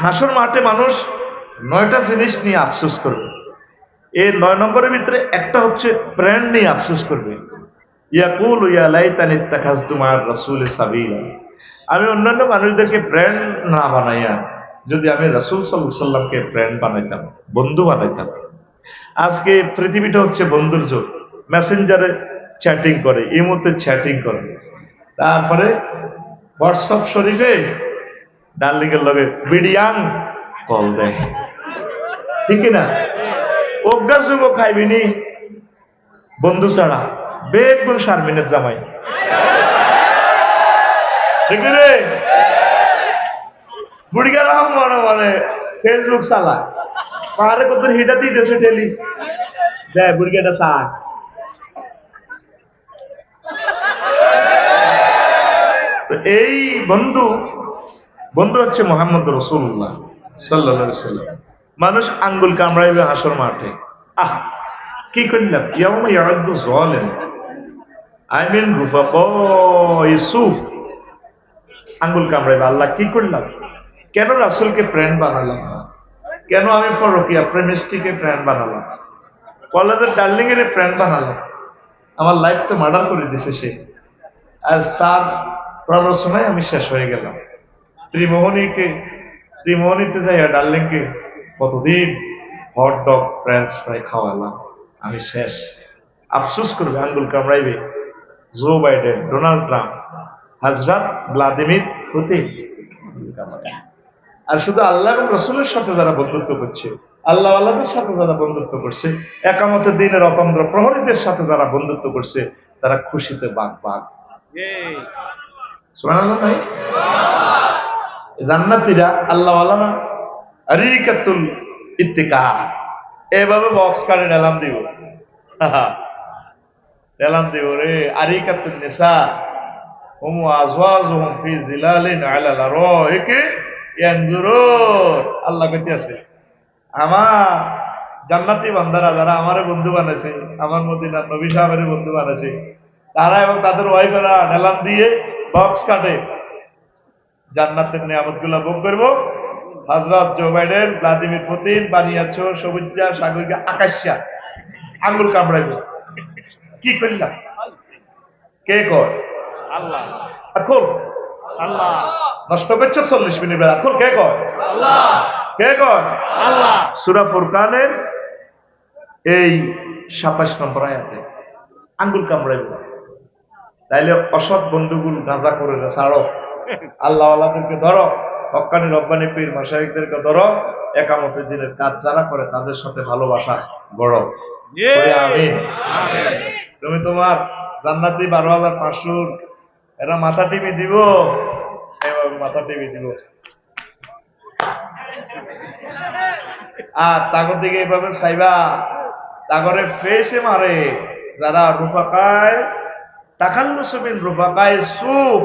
হাসর মাঠে মানুষ নয়টা জিনিস নিয়ে আফসোস করবে। এই নয় নম্বরের ভিতরে একটা হচ্ছে ব্র্যান্ড নিয়ে আফসোস করবে। ইয়াকুল ইয়া লাইতানি তাখাজতু মা'আর রাসূল সাবিলা। আমি অন্যান্য মানুষদেরকে ব্র্যান্ড না বানাইয়া যদি আমি রাসূল সাল্লামকে ব্র্যান্ড বানাইতাম, বন্ধু বানাইতাম। আজকে পৃথিবীটা হচ্ছে বন্ধুর যুগ। মেসেঞ্জারে চ্যাটিং করে, ইমোতে চ্যাটিং করে। তারপরে হোয়াটসঅ্যাপ শরীফে ডার্লিং এর লগে বিডিয়াং। কল দেয় ঠিক না অজ্ঞা যুব খাইবিনি বন্ধু ছাড়া। বেগুন শারমিনের জামাই। ঠিক রে বুড়িগারাম মনে মনে ফেসবুক চালা পাহাড়ে কত হিটা দিতেছে ঠেলি। দেয় বুড়িগাটা চা এই বন্ধু বন্ধু হচ্ছে মোহাম্মদ রসুল্লাহ সাল্লাহ সাল্লাম। মানুষ আঙ্গুল কামড়াইবে হাসর মাঠে। আহ, কি করলাম? ইয়াউমা ইয়াউদ্দু যালিম। আই মিন রুফাক ইউসুফ আঙ্গুল কামড়াইবে। আল্লাহ কি করলাম? কেন রাসূলকে প্রেম বানালাম না? কেন আমি ফরকিয়া, প্রেমিস্টিকে প্রেম বানালাম কলেজের ডার্লিং এর প্রেম বানালাম। আমার লাইফ তো মার্ডার করে দিছে সে। আজ তার প্ররোচনায় আমি শেষ হয়ে গেলাম। ত্রিমোহনীকে ত্রিমোহনীতে যাইয়া ডার্লিংকে কতদিন হট ডগ ফ্রেঞ্চ ফ্রাই খাওয়ালাম। আমি শেষ। আফসোস করবে আঙ্গুল কামড়াইবে। জো বাইডেন ডোনাল্ড ট্রাম্প হাজরাত ভ্লাদিমির পুতিন আর শুধু আল্লাহ এবং রসুলের সাথে যারা বন্ধুত্ব করছে আল্লাহ আল্লাহদের সাথে যারা বন্ধুত্ব করছে একামতের দিনের অতন্ত্র প্রহরীদের সাথে যারা বন্ধুত্ব করছে তারা খুশিতে বাঘ বাঘ। সুবহানাল্লাহ ভাই। জান্নাতীরা আল্লাহ আল্লাহ না। আরিকাতুল ইত্তিকা। এভাবে বক্স কার্ডে এলাম দিব। এলাম দিব রে। আরিকাতুল নিসা। হুম আজওয়াজুহুম ফি জিলালিন আলাল আরাইকি ইয়ানজুরুন আল্লাহ কইতে আছে আমার জান্নাতি বান্দারা যারা আমারে বন্ধু বানাইছে, আমার মদিনার নবী সাহেবের বন্ধু বানাইছে, তারা এবং তাদের ওয়াইফেরা নেলাম দিয়ে বক্স কাটে। জান্নাতের নিয়ামতগুলা ভোগ করব। হজরত জো বাইডেন ভ্লাদিমির পুতিন বানিয়াছ সবুজা সাগরিকা আকাশা আঙ্গুল কামড়াইব। কি করলাম কে কর আল্লাহ। এখন আল্লাহ। নষ্ট করছ চল্লিশ মিনিট বেলা। এখন কে কর আল্লাহ। কে কর আল্লাহ। সুরা ফুরকানের এই সাতাশ নম্বর আয়াতে আঙ্গুল কামড়াইব। তাইলে অসৎ বন্ধুগুল গাঁজা করে না ছাড়ো। আল্লাহ আল্লাহদেরকে ধরো হকানি রব্বানি পীর মাসাইকদেরকে ধরো একামতের দিনের কাজ যারা করে তাদের সাথে ভালোবাসা গড়ো। আমিন। তুমি তোমার জান্নাতি বারো হাজার পাঁচশোর এরা মাথা টিভি দিব? মাথা টিভি দিব। আর তাগর দিকে এইভাবে চাইবা তাগরে ফেসে মারে যারা রুফাকায় তাকাল্লুসবিন রুফাকায় সুপ।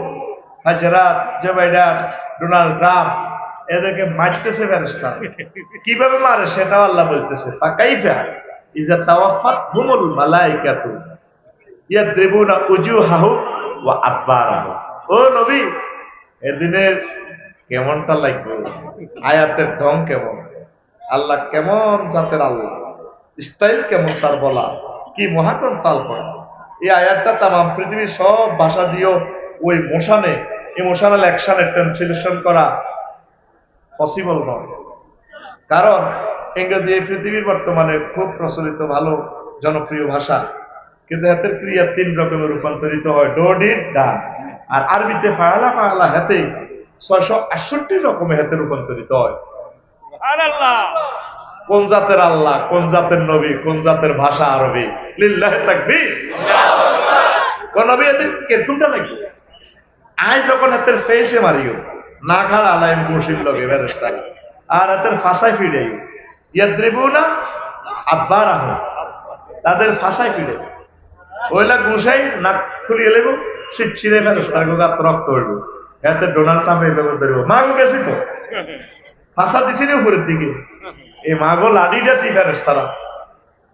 হাজরাত জো বাইডান ডোনাল্ড ট্রাম্প, এদেরকে মারতেছে ফেরেস্তা কীভাবে মারে সেটাও আল্লাহ বলতেছে। ফাকাইফা ইজা তাওয়াফাত হুমুল মালাইকাতু ইয়াদ্রিবুনা উজুহাহু ওয়া আদবারাহু ও নবী এদিনের কেমনটা লাগবে? আয়াতের ঢং কেমন? আল্লাহ কেমন জাতের আল্লাহ? স্টাইল কেমন তার বলা? কি মহাকরণ তাল পড়া এই আয়াতটা তামাম পৃথিবীর সব ভাষা দিয়েও ওই মোশানে ইমোশনাল অ্যাকশনে ট্রান্সলেশন করা পসিবল নয়। কারণ ইংরেজি এই পৃথিবীর বর্তমানে খুব প্রচলিত ভালো জনপ্রিয় ভাষা। কিন্তু হাতের ক্রিয়া তিন রকমের রূপান্তরিত হয় ডো ডিড ডান আর আরবিতে ফায়ালা ফায়ালা হাতে ছয়শো আটষট্টি রকমের হাতে রূপান্তরিত হয়। কোন জাতের আল্লাহ কোন জাতের নবী কোন জাতের ভাষা আরবি? লিল্লাহ থাকবি কোন নবী এদের কিরকমটা লাগবে আজ যখন হাতের ফেসে মারিও না খার আলাইম বসির লগে বেরেস্তা আর হাতের ফাঁসায় ফিরে ইয়াদ্রিবু না আব্বার আহ তাদের ফাঁসায় ফিরে ওইলা নাক খুলিয়ে লেব রক্ত হইব। এতে ডোনাল্ড ট্রাম্প এইভাবে ধরব মাগো গেছি তো? ফাঁসা দিছি রে উপরের দিকে। এই মাগো লাডিটা দি ফেরেস্তারা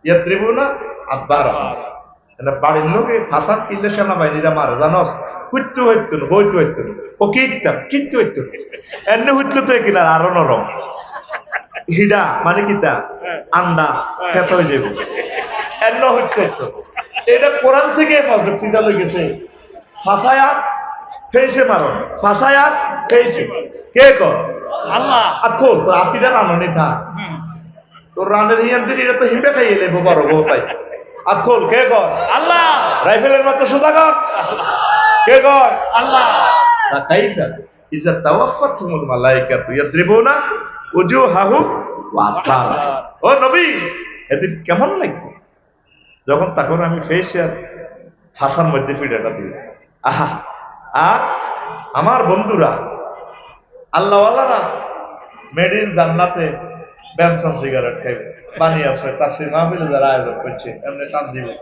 ইয়াদ্রিবু না আব্বার আহ বাড়ির কিনলে সেনাবাহিনীরা মারে, জানস? হইতে হইতো হইতে হইতো ও কিনতাম কিন্তু হইতো এমনি হইতলে তো কিনা আরও নরম হিডা মানে কিতা আন্ডা খেতে হয়ে যাবে হইতে এটা কোরআন থেকে লই গেছে ফাসায়াত মারো ফাসায়াত কে কর আল্লাহ তোর আপিটা রাননি থা। তোর রানের হিয়ান দিন এটা তো হিমে খাইয়ে লেবো বড় বউ তাই কে কর আল্লাহ রাইফেলের মতো সোজা কর কে কর আল্লাহ। কাইফা ইজা তাওয়াফাতুমুল মালাইকাতু ইয়াদরিবুনা উজুহাহুম ওয়া আদবারা ও নবী এদিন কেমন লাগবে? যখন তখন আমি ফেসে আর ফাঁসার মধ্যে ফিডাটা দিই আহা আর আমার বন্ধুরা আল্লাহওয়ালারা মেড ইন জান্নাতে বেনসন সিগারেট খাইবে। বানিয়ে আসবে তার সেই মাহফিলে যারা আয়োজন করছে এমনি টান দিবে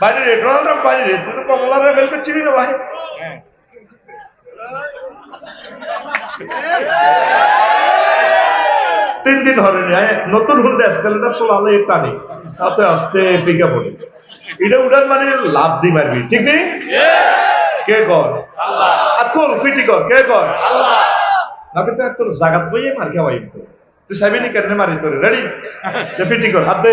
বাইরে রে ডোনাল্ড ট্রাম্প বাইরে রে কমলারে বেল করছিলি না ভাই। হ্যাঁ। তিন দিন হরে নিয়ে নতুন হুন্ডা এসকালেটার চলালে টানি, তাতে আস্তে পিকা পড়ে এটা উঠান মানে লাভ দি মারবি, ঠিক নেই? কে কর খোল, পিটি কর, কে কর না, কিন্তু তোর জাগাত বইয়ে মার খাওয়াই তুই সাইবিনি কেন মারি তোর? রেডি পিটি কর, হাত দে।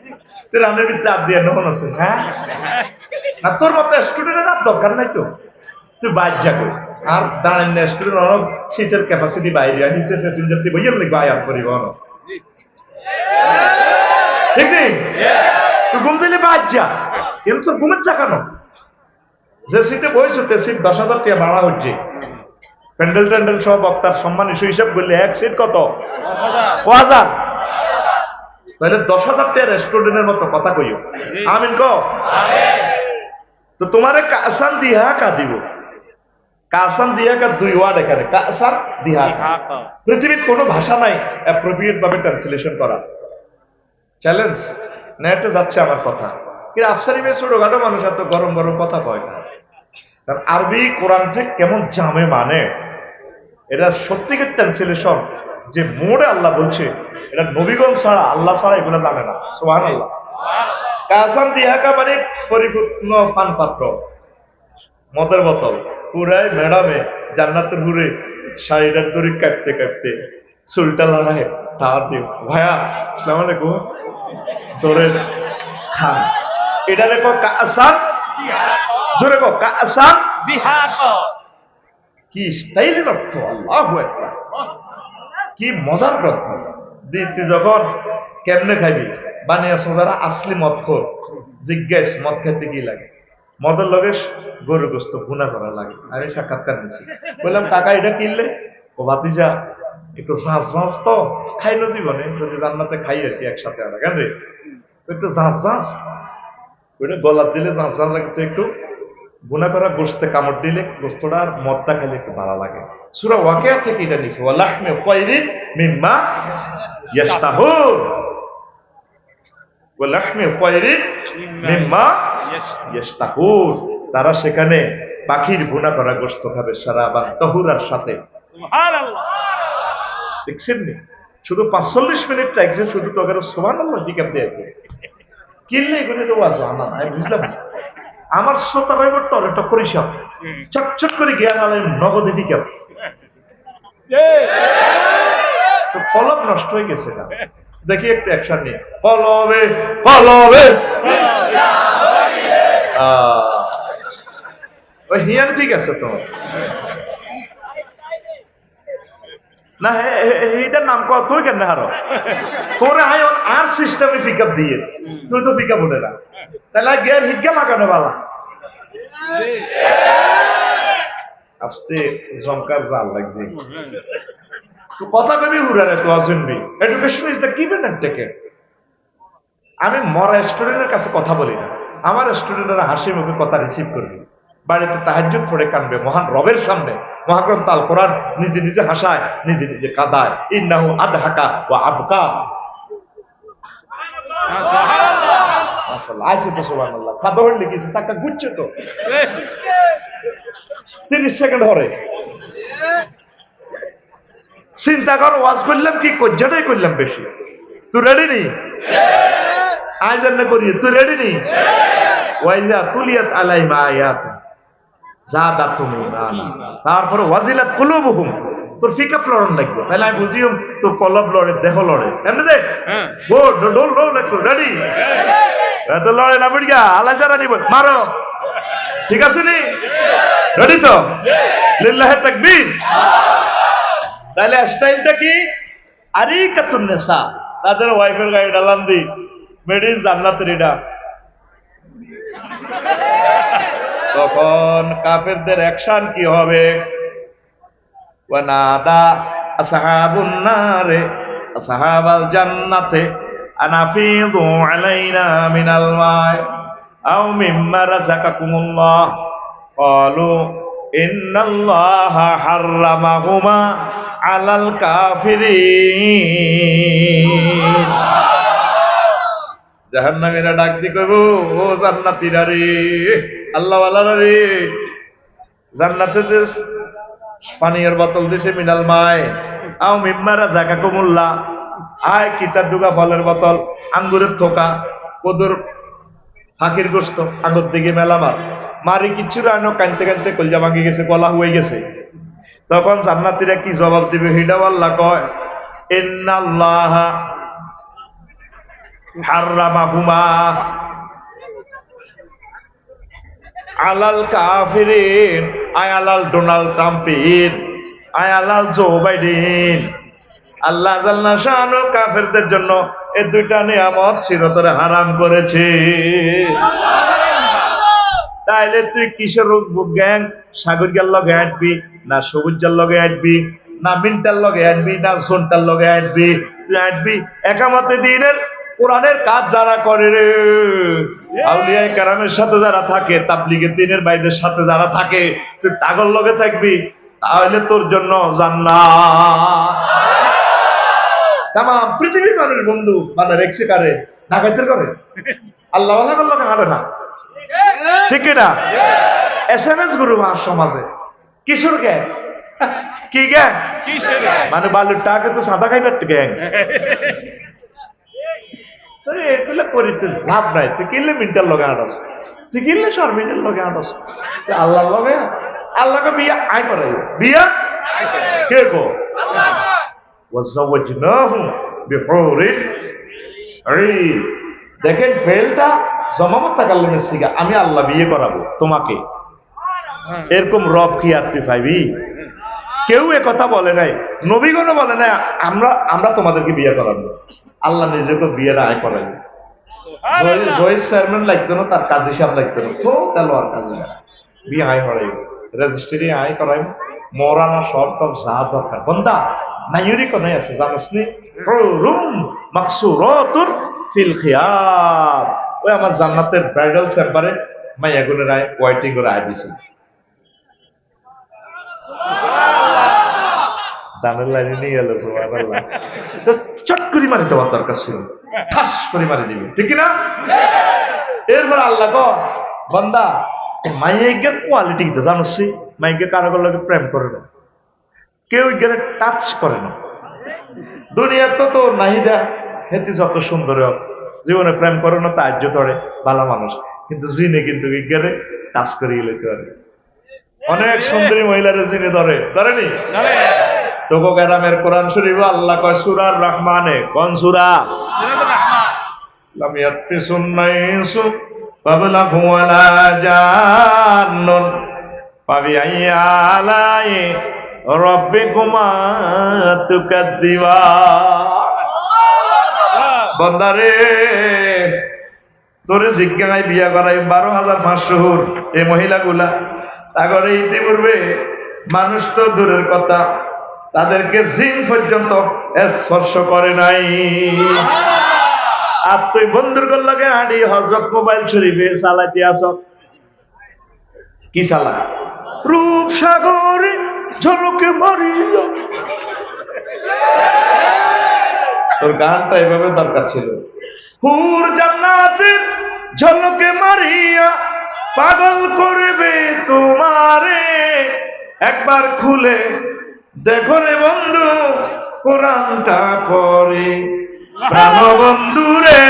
তুই রানের ভিতরে আপ দিয়ে নহন আছে হ্যাঁ? তোর মতো স্টুডেন্টের দরকার নাই তো। তুই আর দাঁড়ান স্টুডেন্ট অনেক সিটের ক্যাপাসিটি বাইরে প্যাসেঞ্জার বইয়ের পরিবহন ঠিক নেই? তুই ঘুম দিলে যা। কিন্তু তোর ঘুমের চা কেন? যে সিটে বইছ, তে সিট দশ হাজার টাকা ভাড়া হচ্ছে। প্যান্ডেল ট্যান্ডেল সব বক্তার সম্মান ইস্যু হিসাব করলে এক সিট কত? হাজার। তাহলে দশ হাজার টাকা রেস্টুরেন্টের মতো কথা কইও। আমিন ক তো তোমারে কাসান দিহা কা দিব? কাসান দিহা কা দুই ওয়ার্ড এখানে কাসান দিহা পৃথিবীর কোনো ভাষা নাই অ্যাপ্রোপ্রিয়েট ভাবে ট্রান্সলেশন করা। চ্যালেঞ্জ নেটে যাচ্ছে আমার কথা। কিন্তু আফসারি মেয়ে ছোটখাটো মানুষ এত গরম গরম কথা কয় না। কারণ আরবি কোরআন যে কেমন জামে মানে। এটা সত্যিকার ট্রান্সলেশন যে মোড়ে আল্লাহ বলছে এটা নবীগণ ছাড়া আল্লাহ ছাড়া এগুলো জানে না। সোহান আল্লাহ মানে পরিপূর্ণ ফান পাত্র মদের বোতল। পুরাই ম্যাডামে জান্নাতের ঘুরে শাড়িটার দড়ি কাটতে কাটতে চুলটা লড়াই দিও ভাইয়া আসসালাম আলাইকুম। খান। এটা কাসান জোরে কো কাসান কি স্টাইলের অর্থ? আল্লাহ কি মজার দি তুই যখন কেমনে খাইবি? বানিয়া সোজারা আসলি মদ খোর। জিজ্ঞেস, মদ খেতে কি লাগে? মদের লগে গরু গোস্ত গুনা করা লাগে। আমি সাক্ষাৎকার নিছি। বললাম টাকা এটা কিনলে? ও ভাতিজা, একটু ঝাঁস ঝাঁস তো খাইলো জীবনে। যদি জান্নাতে খাই আর কি একসাথে আর, কেন রে? একটু ঝাঁস ঝাঁস ওইটা গলার দিলে ঝাঁস ঝাঁস লাগে তো একটু গুনা করা গোস্তে কামড় দিলে গোস্তটা আর মদটা খেলে একটু ভালো লাগে। সুরা ওয়াকিয়া থেকে এটা ওয়ালাহমে কয়রিন মিম্মা ওয়ালাহমে কয়রিন মিম্মা তারা সেখানে পাখির গুনা করা গোস্ত খাবে সারা বা তহুরার সাথে। দেখছেন নি? শুধু পাঁচচল্লিশ মিনিট লাগছে শুধু সোমান হিকাপ দিয়ে কিনলে এগুলো তো জানা না আমি বুঝলাম না। আমার শ্রোতা রইব টরেটা পরিষদ চটচট করে জ্ঞান আলম নগদে হিকাপ তো কলম নষ্ট হয়ে গেছে না। দেখি একটু অ্যাকশন নিয়ে। কলবে কলবে। ওই হিয়ান ঠিক আছে তো? না এইটার নাম কত তুই কেন হারো? তোরে আয় আর সিস্টেমে পিক আপ দিয়ে। তুই তো পিক আপ ওঠে না। তাহলে গিয়ার হিটকা লাগানো বালা। আস্তে জমকার জাল লাগছে। তো কথা হুরারে তো education is the given and taken আমি মরা স্টুডেন্টের কাছে কথা বলি না। আমার স্টুডেন্টরা হাসি মুখে কথা রিসিভ করবে। বাড়িতে তাহাজ্জুদ পড়ে কানবে। মহান রবের সামনে মহাগ্রন্থ আল কোরআন নিজে নিজে হাসায় নিজে নিজে কাঁদায়। ইন্নাহু আদহাকা ও আবকা। আছে তো সুবহানাল্লাহ। খাদা হলে কিছু চাকা গুচ্ছে তো। 30 সেকেন্ড হরে চিন্তা কর ওয়াজ করলাম কি? কজ্জাটাই করলাম বেশি। তুই রেডি নি? আজ এমনি করি তুই রেডি নি? ওয়াইজা তুলিয়াত আলাইহিম আয়াত। জাদাতুম ইমানা। তারপরে ওয়াজিলাত কুলুবুহুম। তোর ফিকা লড়ন লাগবে। তাহলে আমি বুঝিও তোর কলব লড়ে দেহ লড়ে। এমনি দে ডোল রেডি লড়ে না বুড়িয়া আল্লাহ নিব। মারো। ঠিক আছে নি? রেডি তো? লিল্লাহে তাকবীর। তাহলে স্টাইলটা কি? আরে কাতুন নেশা তাদের ওয়াইফের গাড়ি ডালান দি মেড ইন জান্নাতের তখন কাফেরদের অ্যাকশন কি হবে? ওয়ানাদা আসহাবুন নারে, আসহাবাল জান্নাতে। আনাফিদু আলাইনা মিনাল মাই আও মিম্মা রাযাকাকুমুল্লাহ قالوا إن الله حرمهما على الكافرين জাহান্নামীরা ডাক দি কইব ও জান্নাতীরা রে আল্লাহ ওয়ালারা রে জান্নাতে যে পানির বোতল দিছে মিনাল মায় আও মিম্মারা জাকা কুমুল্লা আয় কিতাব ডুগা ফলের বোতল, আঙ্গুরের থোকা, কদুর ফাঁকির গোস্ত আঙ্গুর দিকে মেলামার মারি কিচ্ছু রানো কানতে কানতে কলজা ভাঙি গেছে, গলা হয়ে গেছে। তখন জান্নাতিরা কি জবাব দিবে? হিডাও আল্লাহ কয়, ইন্নাল্লাহ হাররামাহুমা আলাল কাফিরিন। আয় আলাল ডোনাল্ড ট্রাম্পের আয় আলাল জো বাইডেন। আল্লাহ জাল্লা কাফেরদের জন্য এই দুইটা নিয়ামত চিরতরে হারাম করেছে। তাইলে তুই কিসের গ্যাং? সাগরিকার লগে আঁটবি, না সবুজার লগে আঁটবি, না মিন্টার লগে আঁটবি, না সোনটার লগে আঁটবি। তুই আঁটবি একামতে দিনের কোরআনের কাজ যারা করে রে। আউলিয়া কারামের সাথে যারা থাকে, তাবলিগের দিনের বাইদের সাথে যারা থাকে, তুই তাগর লগে থাকবি, তাহলে তোর জন্য জান্নাত। তামাম পৃথিবীর মানুষ বন্ধু মানে রেক্সে কারে ডাকাইতের করে আল্লাহ আল্লাহ লগে হাঁটে না? ঠিক না? এস এম এস গুরু মার সমাজে। কিশোর গ্যাং কি গ্যাং মানে বালুর টাকে তো সাদা খাইবার গ্যাং এগুলো করি তুই লাভ নাই। তুই কিনলে মিন্টার লগে আনস। তুই কিনলে শর্মিনের লগে আনস। তুই আল্লাহর লগে আল্লাহকে বিয়া আয় করাই বিয়া? কে গো দেখেন ফেলটা জমামত তাকাল্লামের সিগা আমি আল্লাহ বিয়ে করাবো। তোমাকে? এরকম রব কি আর তুই পাইবি? কেউ এ কথা বলে নাই। নবীগণও বলে নাই আমরা আমরা তোমাদেরকে বিয়ে করাবো। আল্লাহ নিজেকে বিয়ের আয় করাই জয়েস চেয়ারম্যান লাগতো না তার কাজ হিসাব লাগতো না। তো তাহলে আর কাজে বিয়ে আয় করাইব। রেজিস্ট্রি আয় করাইব। মরানা সব টপ যা দরকার। বন্দা নাইরি কোনে আছে, জানোস নি? রুম মাকসুরাতুন ফিল খিয়াম। ওই আমার জান্নাতের ব্রাইডাল চেম্বারে মাইয়া গুনের আয় ওয়াইটিং করে আয় দিছে। দানের লাইনে নিয়ে চট করে মারি দেওয়ার দরকার ছিল। ঠাস করে মারি দিবি, ঠিক না এরপর আল্লাহ ক বান্দা মাইকে কোয়ালিটি কি জানোস মাইকে কারও লগে প্রেম করে না। কেউ গেলে টাচ করে না। দুনিয়া তো তো নাই যা হেতি যত সুন্দর জীবনে প্রেম করে না তার্য ধরে ভালো মানুষ। কিন্তু জিনে কিন্তু গেলে টাচ করে গেলে পারে অনেক সুন্দরী মহিলারা জিনে ধরে। ধরেনি তোকো গ্রামের কোরআন শরীফ আল্লাহ কয় সুরার রহমানে। কোন সুরা? সিরাতুর রহমান। লাম ইয়াতফিসুন নাইসু ক্বাবলাহু ওয়ালা জান্নুন ফাবিআইয়ি আলাই রাব্বিকুমা তুকাদ্দিবান বন্দারে, তোরে জিজ্ঞাসায় বিয়া করাই বারো হাজার পাঁচশো হুর এই মহিলাগুলা। তাগরে ইতিপূর্বে মানুষ তো দূরের কথা, তাদেরকে জিন পর্যন্ত স্পর্শ করে নাই। আর তুই বন্ধুর লাগে হাঁটি হজরত মোবাইল শরীফে চালাইতে আস। কি চালা রূপ সাগরে ঝলকে মারিল। তোর গানটা এভাবে দরকার ছিল। হুর জান্নাতের ঝলকে মারিয়া পাগল করবে তোমারে। একবার খুলে দেখো রে বন্ধু, কোরআনটা পরে প্রাণ বন্ধু রে,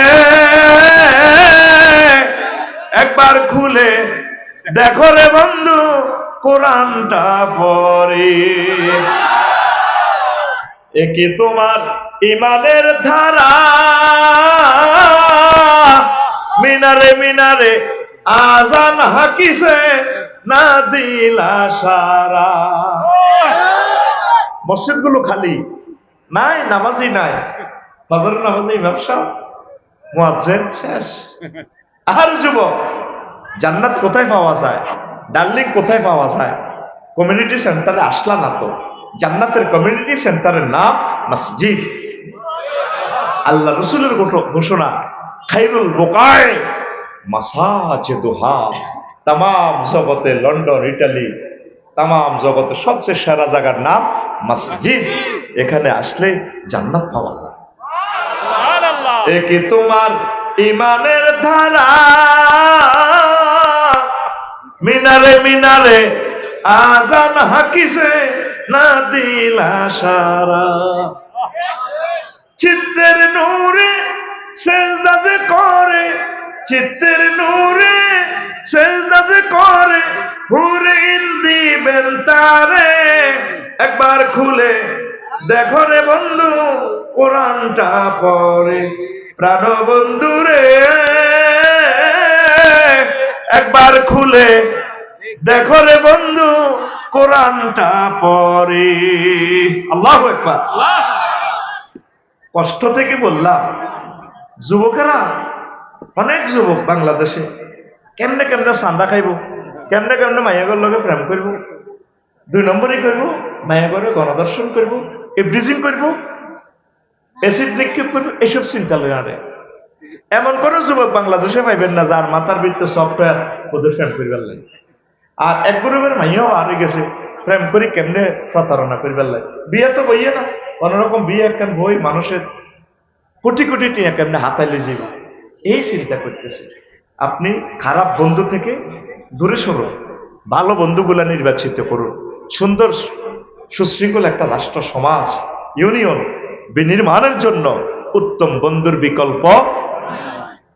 একবার খুলে দেখো রে বন্ধু কোরআনটা পরে একে তোমার ইমানের ধারা? মিনারে মিনারে আজান হাকিছে না দিলা সারা মসজিদগুলো খালি। নাই, নামাজই নাই। ফজর নামাজই ব্যবসা। মুয়াজ্জিন শেষ। আর যুবক, জান্নাত কোথায় পাওয়া যায়? ডার্লিং কোথায় পাওয়া যায়? কমিউনিটি সেন্টারে আসলা না তো। জান্নাতের কমিউনিটি সেন্টারের নাম মসজিদ। আল্লাহ রসুলের ঘোষণা খাইরুল বোকায় মাসাজে দোহা তাম জগতে লন্ডন ইটালি তাম জগতে সবচেয়ে সেরা জায়গার নাম মসজিদ। এখানে আসলে জান্নাত পাওয়া যায়। সুবহানাল্লাহ। এ কি তোমার ইমানের ধারা? মিনারে মিনারে, আজান হাকিছে না দিলা সারা চিত্তের নূরে সেজদা যে করে, চিত্তের নূরে সেজদা যে করে, হুরে দিবেন তারে একবার খুলে দেখো রে বন্ধু, কোরআনটা পরে প্রাণ বন্ধু রে। একবার খুলে দেখো রে বন্ধু, কোরআনটা পরে আল্লাহ একবার কষ্ট থেকে বললাম, যুবকেরা, অনেক যুবক বাংলাদেশে, কেমনে কেমনে চান্দা খাইব, কেমনে কেমনে মাইয়াগর লগে প্রেম করব, দুই নম্বরই করব মাইয়াগরে গণদর্শন করব এভরিজিং করব এসিড নিক্ষেপ করব, এসব চিন্তা আরে এমন কোন যুবক বাংলাদেশে পাইবেন না যার মাথার ভিতরে সফটওয়্যার ওদের প্রেম করিবার লাগে। আর এক গ্রুপের মাইয়াও আরে গেছে প্রেম করি কেমনে প্রতারণা করিবার লাগে। বিয়ে তো বইয়ে না কোনোরকম বিয়ে একখান বই মানুষের কোটি কোটি টিয়া কেমনে হাতাইলে যাবে এই চিন্তা করতেছে। আপনি খারাপ বন্ধু থেকে দূরে সরুন, ভালো বন্ধুগুলা নির্বাচিত করুন। সুন্দর, সুশৃঙ্খল একটা রাষ্ট্র, সমাজ ইউনিয়ন বিনির্মাণের জন্য উত্তম বন্ধুর বিকল্প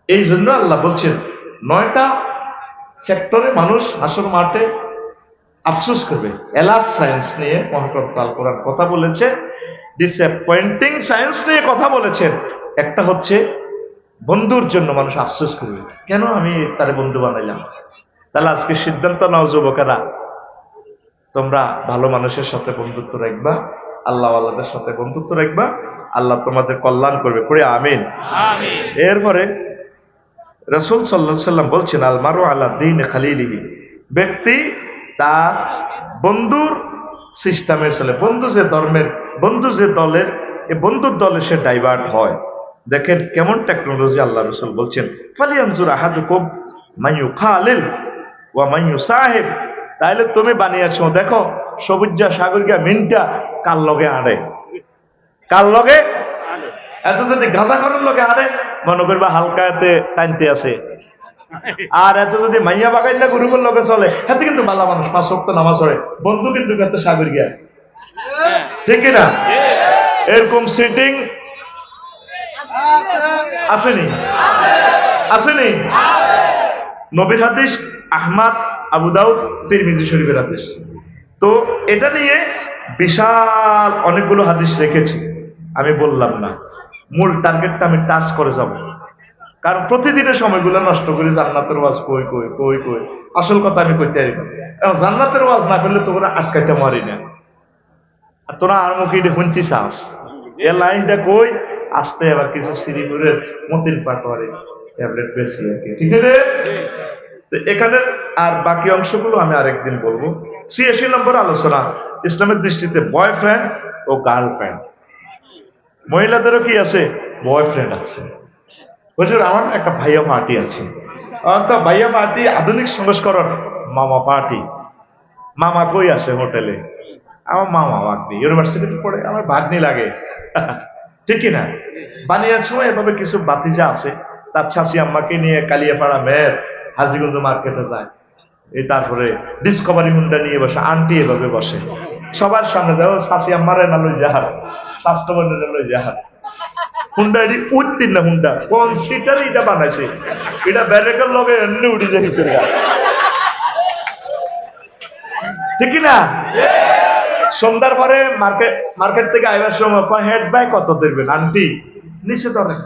এই জন্য আল্লাহ বলছেন নয়টা সেক্টরে মানুষ আসর মাঠে আফসোস করবে। এলাস সায়েন্স নিয়ে মহাকর্তাল কোরআন কথা বলেছে ডিসঅ্যাপয়েন্টিং সায়েন্স নিয়ে কথা বলেছেন। একটা হচ্ছে বন্ধুর জন্য মানুষ আফসোস করবে। কেন আমি তারে বন্ধু বানাইলাম? তাহলে আজকে সিদ্ধান্ত নাও যুবকেরা তোমরা ভালো মানুষের সাথে বন্ধুত্ব রাখবা আল্লাহ আল্লাহদের সাথে বন্ধুত্ব রাখবা আল্লাহ তোমাদের কল্যাণ করবে। আমিন। আমিন। এরপরে রসুল সাল্লা সাল্লাম বলছেন, আল মারু আল্লাহ দিন খালিলিহি। ব্যক্তি তার বন্ধুর সিস্টেমে চলে। বন্ধু যে ধর্মের, বন্ধু যে দলের, এই বন্ধুর দলে সে ডাইভার্ট হয়। দেখেন কেমন টেকনোলজি আল্লাহ রসুল বলছেন, ফালিয়ানজুর আহাদুকুম মাইয়ু খালিল ওয়া মাইয়ু সাহেব তাইলে তুমি বানিয়েছো, দেখো, সবুজা সাগরিকা মিনটা কার লগে আড়ে? কার লগে? এত যদি গাঁজা করার লগে আরে, মনে করবা হালকা এতে টানতে আছে। আর এত যদি মাইয়া বাগাই না গ্রুপের লগে চলে, এতে কিন্তু ভালো মানুষ, পাঁচ সপ্তাহ নামাজ পড়ে। বন্ধু কিন্তু এতে সাগর গিয়া। ঠিক না এরকম সিটিং আসেনি? আসেনি? নবীর হাদিস, আহমাদ, আবু দাউদ, তিরমিজি শরীফের হাদিস। তো এটা নিয়ে বিশাল অনেকগুলো হাদিস রেখেছি। আমি বললাম না। মূল টার্গেটটা আমি টাচ করে যাব। কারণ প্রতিদিনের সময়গুলো নষ্ট করে, জান্নাতের ওয়াজ কই কই কই কই। আসল কথা আমি কইতে পারি জান্নাতের ওয়াজ না করলে তোমরা আটকাইতে মারি না। আর তোরা আর মুখে এটা শুনতে চাস এ লাইনটা কই? আসতে এবার কিছু শ্রীপুরের মতিন পাটোয়ারি ট্যাবলেট বেশি আর কি। ঠিক আছে? এখানে আর বাকি অংশগুলো আমি আরেকদিন বলব। ছিয়াশি নম্বর আলোচনা, ইসলামের দৃষ্টিতে বয়ফ্রেন্ড ও গার্লফ্রেন্ড মহিলাদেরও কি আছে? বয়ফ্রেন্ড আছে। হুজুর, আমার একটা ভাইয়া পার্টি আছে। তো ভাইয়া পার্টি আধুনিক সংস্করণ, মামা পার্টি মামা কই আসে হোটেলে? আমার মামা ভাগ্নি ইউনিভার্সিটিতে পড়ে, আমার ভাগ্নি লাগে। ঠিক কিনা? বানিয়ার সময় এভাবে কিছু বাতিজা আছে। তার ছাসি আম্মাকে নিয়ে কালিয়াপাড়া মেয়ের হাজিগঞ্জ মার্কেটে যায়। এই তারপরে ডিসকভারি হুন্ডা নিয়ে বসে, আন্টি এভাবে বসে। সবার সামনে যাও শাসি আম্মার না লই যাহার স্বাস্থ্যবনের লই যাহার হুন্ডা এটি না হুন্ডা, কোন সিটার এটা বানাইছে? এটা ব্যারেকের লগে এমনি উঠে যাইছে ঠিক না? সন্ধ্যার পরে মার্কেট মার্কেট থেকে আইবার সময় হেড বাই কত দেবেন, আন্টি? নিচে ধরেন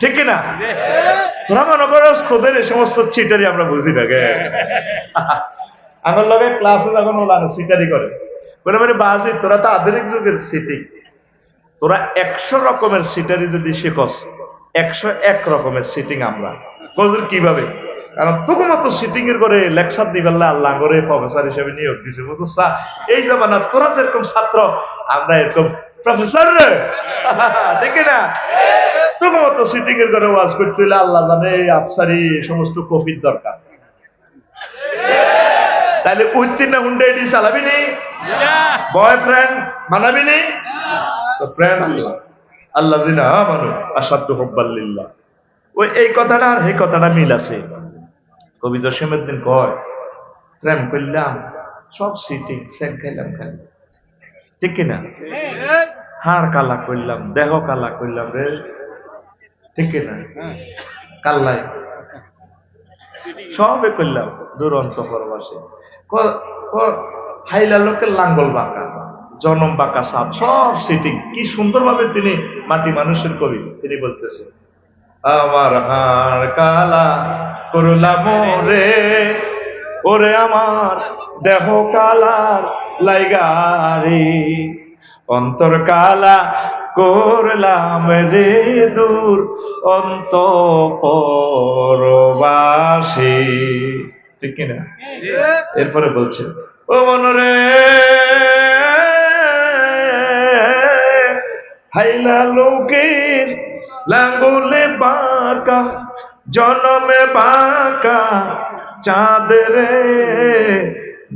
ঠিক কি না? তোরা মনে করো তোদের এই সমস্ত চিটারি আমরা বুঝি না আমার লগে ক্লাসে যখন ওলানো সিটারি করে বলে মানে বাসি তোরা তো আধুনিক যুগের সিটিং তোরা একশো রকমের সিটারি যদি শেখস একশো এক রকমের সিটিং আমরা। কজুর কীভাবে? কারণ তোকে মতো সিটিং এর করে লেকচার দিবেলা আল্লাহ করে প্রফেসর হিসেবে নিয়োগ দিছে। বুঝছ এই জামানা তোরা যেরকম ছাত্র আমরা এরকম প্রফেসর ঠিক না? তোকে মতো সিটিং এর করে ওয়াজ করতে হইলে আল্লাহ জানে আফসারি সমস্ত কফির দরকার। তাহলে উত্তীর্ণ হুন্ডা এটি চালাবি নি? বয়ফ্রেন্ড মানাবি নি? প্রেম আল্লাহ। মানু আসাধ্য হব্বাল্লিল্লাহ ওই এই কথাটা আর এই কথাটা মিল আছে। কবি জসিমুদ্দিন কয়, প্রেম করলাম, সব সিটিং সেন খাইলাম খাইলাম ঠিক কিনা হাড় কালা করলাম, দেহ কালা করলাম রে। ঠিক কিনা কাল্লাই সবে করলাম, দুরন্ত পরবাসে। হাইলা লোকের লাঙ্গল বাঁকা, জনম বাঁকা সাপ, সব সিটিং কি সুন্দরভাবে তিনি মাটি মানুষের কবি, তিনি বলতেছেন, আমার হাড় কালা করলাম রে ওরে আমার দেহ কালার লাইগারে অন্তর কালা করলাম রে দূর অন্ত পরবাসী ঠিক কিনা? এরপরে বলছে ও মনরে হাইলা লোকের লাঙ্গলে বাঁকা জনমে বাঁকা চাঁদ রে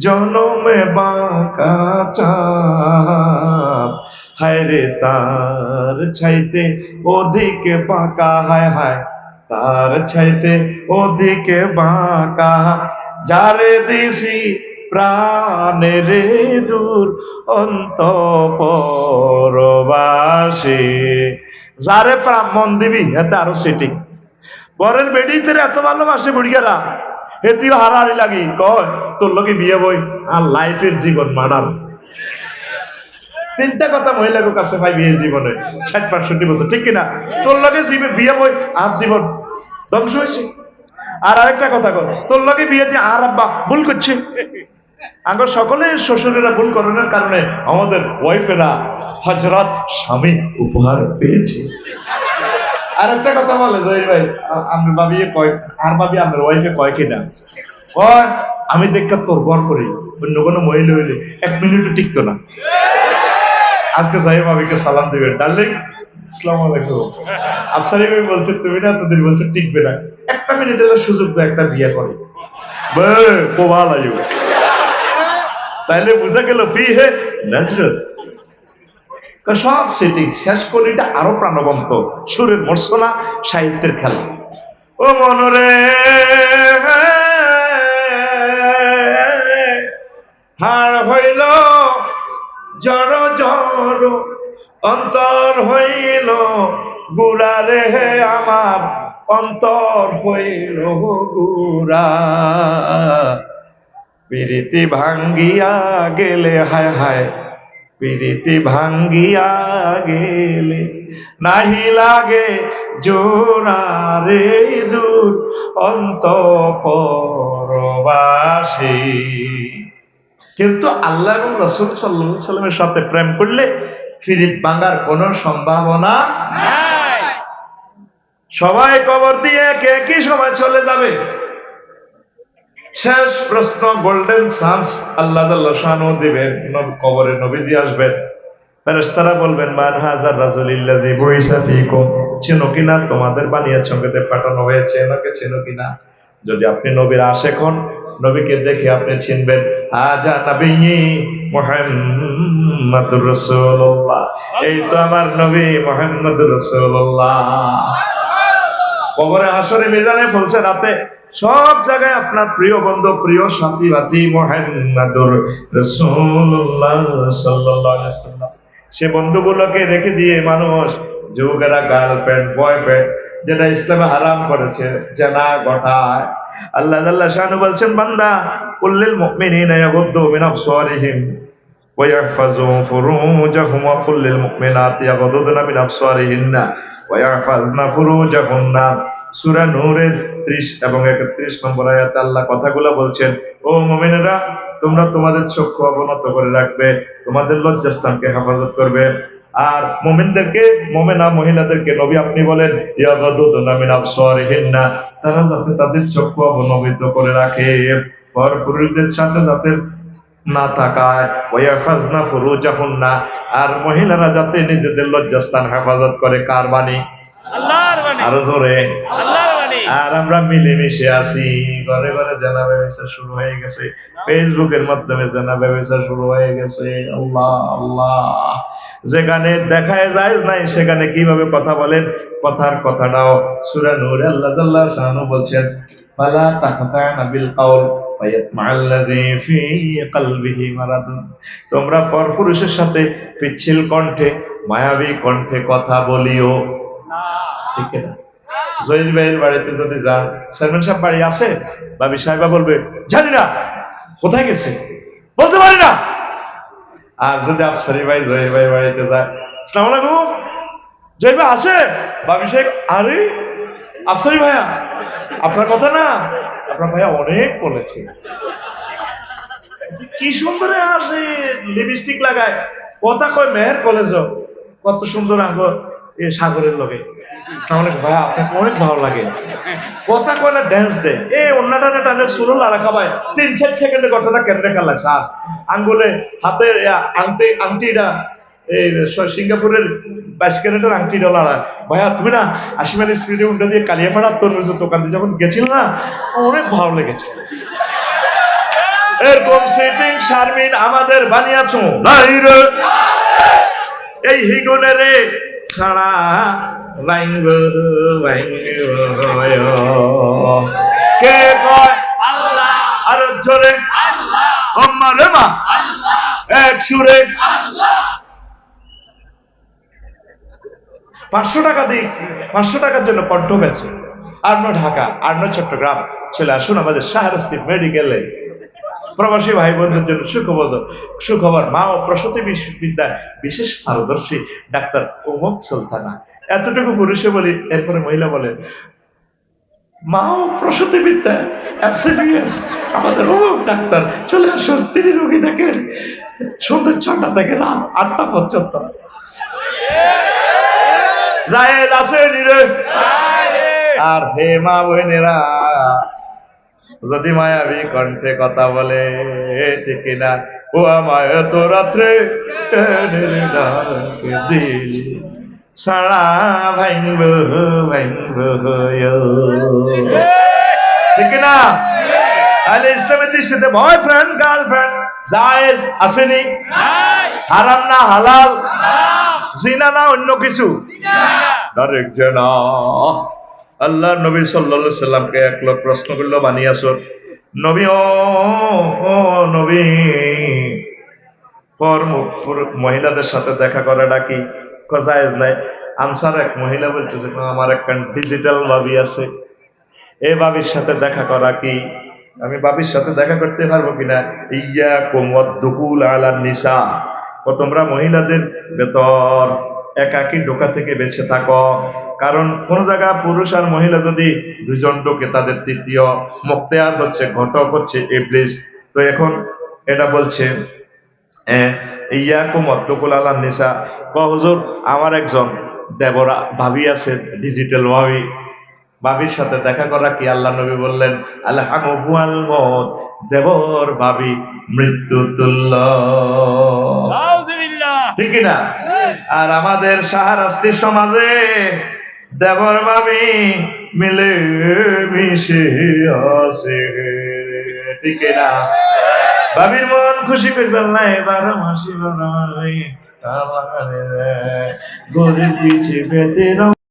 জনমে বাঁকা চাঁদ। হায় রে তার ছাইতে অধিক বাঁকা হায় হায়। তার ছাইতে ওদিকে বাঁকা, যারে দিছি প্রাণের দূর অন্ত পরবাসী যারে মন দিবি, এতে আরও সেটিং বরের বেডিতে এত ভালোবাসে বুড়িয়ারা এতে হারাহারি লাগি, কয়, তোর লোকে বিয়ে বই, আর লাইফের জীবন মানার। তিনটা কথা মহিলাকে কাছে ভাই বিয়ে জীবনে, ষাট পাঁচষট্টি বছর, ঠিক কিনা? তোর লগে জীবে বিয়ে বই, আর জীবন ধ্বংস হয়েছে। আর আরেকটা কথা কর তোর লগে বিয়ে দিয়ে আর আব্বা ভুল করছে। আমরা সকলে শ্বশুরেরা ভুল করণের কারণে আমাদের ওয়াইফেরা হজরত স্বামী উপহার পেয়েছে। আর একটা কথা বলে, জহির ভাই আমি ভাবি আর ভাবি আমার ওয়াইফে কয় কিনা? কয়, আমি দেখা তোর বর করি, অন্য কোনো মহিলা হইলে এক মিনিটও টিকতো না। আজকে সাহেব ভাবিকে সালাম দিবেন। ডার্লিং আসসালামু আলাইকুম। আফসারি ভাই বলছে, তুমি না তোদের বলছে টিকবে না। একটা মিনিটের সুযোগ দাও একটা বিয়ে করে। কোবাল আয়ু। তাইলে বুঝা গেল ন্যাচারাল সব সেটিং শেষ আরও প্রাণবন্ত। সুরের মর্সনা সাহিত্যের খেলা। ও মনরে, হার হইল জড় জড় অন্তর হইল গুড়ারে আমার অন্তর হইল গুড়া। প্রীতি ভাঙ্গিয়া গেলে, হায় হায়, প্রীতি ভাঙ্গিয়া গেলে নাহি লাগে জোড়া রে দূর অন্ত পরবাসী কিন্তু আল্লাহ এবং রসুল সাল্লামের সাথে প্রেম করলে ফিরিত ভাঙার কোন সম্ভাবনা সবাই কবর দিয়ে কে কি সময় চলে যাবে? শেষ প্রশ্ন গোল্ডেন চান্স আল্লাহ শানু দিবেন কবরে নবীজি আসবেন। ফেরেশতারা বলবেন, মান হাজার রাজুলিল্লাজি বইসা ফিকুম? চেনো কিনা তোমাদের বানিয়ার সঙ্গেতে পাঠানো হয়েছে, এনাকে চেনো কিনা যদি আপনি নবীর আশেক হন নবীকে দেখে আপনি চিনবেন, আজা নবী মোহাম্মদুর রাসূলুল্লাহ। এই তো আমার নবী মোহাম্মদুর রাসূলুল্লাহ। কবরে হাসরে মিজানে ফলছে রাতে, সব জায়গায় আপনার প্রিয় বন্ধু, প্রিয় সাথী বাতি সে বন্ধুগুলোকে রেখে দিয়ে মানুষ, যুবকেরা গার্লফ্রেন্ড বয়ফ্রেন্ড যেটা ইসলামে হারাম করেছে জেনা ঘটায়। আল্লাহ আল্লাহ শাহানু বলছেন, বান্দা উল্লিল এবং 31 নম্বর আল্লাহ বলছেন, ও তোমরা তোমাদের চক্ষু অবনত করে রাখবে, তোমাদের লজ্জাস্থানকে হেফাজত করবে। আর মুমিনদেরকে মুমিনা মহিলাদেরকে নবী আপনি বলেন ইয়াগাদুদুনা তারা যাতে তাদের চক্ষু অবনমিত করে রাখে। পর পুরুষদের সাথে যাতে না থাকায় ওয়াফাজনা ফুরুজাহুন্না আর মহিলারা যাতে নিজেদের লজ্জাস্থান হেফাজত করে কার বাণী? আল্লাহর বাণী। আরও জোরে। আল্লাহর বাণী। আর আমরা মিলেমিশে আছি। ঘরে ঘরে জানা ব্যবসা শুরু হয়ে গেছে। ফেসবুকের মাধ্যমে জানা ব্যবসা শুরু হয়ে গেছে। আল্লাহ আল্লাহ। যেখানে দেখায় যায় নাই, সেখানে কীভাবে কথা বলেন? কথার কথাটাও সূরা নূরে, আল্লাহ শানু বলছেন, ফালা তাখতানা বিল কাউল তোমরা সাথে পিচ্ছিল কণ্ঠে, মায়াবী কণ্ঠে কথা বলিও। ঠিক না জহির ভাইয়ের বাড়িতে যদি যান, চেয়ারম্যান সাহেব বাড়ি আছে ভাবি সাহেবা বলবে, জানি না, কোথায় গেছে? বলতে পারি না। আর যদি আফসারি ভাই জহির ভাই বাড়িতে যায়। সালাম আলাইকুম। জহির ভাই আছে? ভাবি সাহেব আরে আফসারি ভাইয়া, আপনার কথা না? আপনার ভাইয়া অনেক বলেছে। কি সুন্দর আসে লিপস্টিক লাগায়। কথা কয়, মেহের কলেজ কত সুন্দর আঙ্গ এ সাগরের লগে। হাতে আংটি সিঙ্গাপুরের আংটিটা লাড়া। ভাইয়া, তুমি না আশি মাইল স্পিডে উল্টা দিয়ে কালিয়াপাড়ার তরমুজের দোকান দিয়ে যখন গেছিল না, অনেক ভালো লেগেছে। এরকম সেটিং শারমিন আমাদের বানিয়েছো। এই হিগুনে রে, ছাড়া রাইঙ্গ রাইঙ্গ কে কয় আল্লাহ আর জোরে আল্লাহ আম্মা রে মা এক সুরে পাঁচশো টাকা দিই পাঁচশো টাকার জন্য কণ্ঠ বেছো আর্ন ঢাকা আর্ন চট্টগ্রাম চলে আসুন আমাদের শাহরাস্তি মেডিকেলে প্রবাসী ভাই বোনদের জন্য সুখবর সুখবর মা ও প্রসূতি বিদ্যায় বিশেষ পারদর্শী ডাক্তার ওমক সুলতানা এতটুকু পুরুষে বলি, এরপরে মহিলা বলে মা ও প্রসূতি বিদ্যা আমাদের ডাক্তার, চলে আসুন, তিনি রোগী দেখেন, সন্ধ্যে ছটা থেকে রাত আটটা পর্যন্ত। আর হে মা বোনেরা, যদি মায়াবী কণ্ঠে কথা বলে, ঠিক না ও আমায় তো রাত্রে টেনে ডাকে সারা ভাইব ভাইব ঠিক না তাহলে ইসলামের দৃষ্টিতে বয়ফ্রেন্ড গার্লফ্রেন্ড জায়েজ আসেনি। হারাম না হালাল। জিনা না অন্য কিছু। ডাইরেক জেনা। আল্লাহ নবী সাল্লাল্লাহু সাল্লামকে এক লোক প্রশ্ন করল বানিয়াছ নবী, ও নবী পর মহিলাদের সাথে দেখা করাটা কি? জায়েজ নাই। আনসার এক মহিলা বলতেছে "না, আমার একটা ডিজিটাল ভাবি আছে। এই বাবির সাথে দেখা করা কি? আমি বাবির সাথে দেখা করতে পারব কিনা? ইয়া কোমত দুকুল আলা নিসা। ও তোমরা মহিলাদের ভেতর একাকি ঢোকা থেকে বেঁচে থাকো। কারণ কোন জায়গা পুরুষ আর মহিলা যদি দুজন ঢোকে তাদের তৃতীয় মুক্তেয়ার হচ্ছে ঘটক হচ্ছে ইবলিস তো এখন এটা বলছে নিসা ক হুজুর আমার একজন দেবরা ভাবি আছে ডিজিটাল ভাবি। ভাবির সাথে দেখা করা কি? আল্লাহ নবী বললেন আল্লাহ মত দেবর ভাবি মৃত্যু তুল্য ঠিক না আর আমাদের সাহারাস্তির সমাজে দেবর ভাবি মিলে মিশে আসে ঠিক না বাবির মন খুশি করবেন না বারো মাসি বারো মাসি গরিব পিছিয়ে পেতে